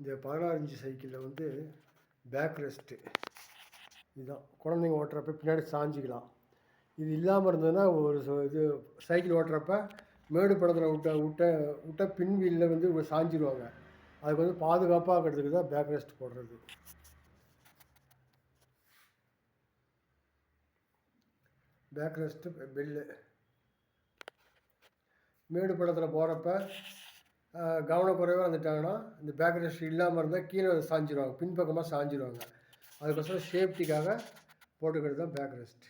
இந்த பதினாறு இன்ச்சு சைக்கிளில் வந்து பேக் ரெஸ்ட்டு இதுதான் குழந்தைங்க ஓட்டுறப்ப பின்னாடி சாஞ்சிக்கலாம். இது இல்லாமல் இருந்ததுன்னா ஒரு இது சைக்கிள் ஓட்டுறப்ப மேடு படத்தில் விட்ட விட்ட விட்ட பின் வீலில் வந்து சாஞ்சிடுவாங்க அதுக்கு வந்து பாதுகாப்பாக இருக்கிறதுக்கு தான் பேக் ரெஸ்ட் போடுறது. பேக் ரெஸ்ட்டு பெல்லு மேடு படத்தில் போகிறப்ப கவனக்குறைவாக வந்துட்டாங்கன்னா இந்த பேக் ரெஸ்ட் இல்லாமல் இருந்தால் கீழே சாஞ்சிடுவாங்க பின்பக்கமாக சாஞ்சிடுவாங்க அதுக்கொசரம் சேஃப்டிக்காக போட்டுக்கிறது தான் பேக் ரெஸ்ட்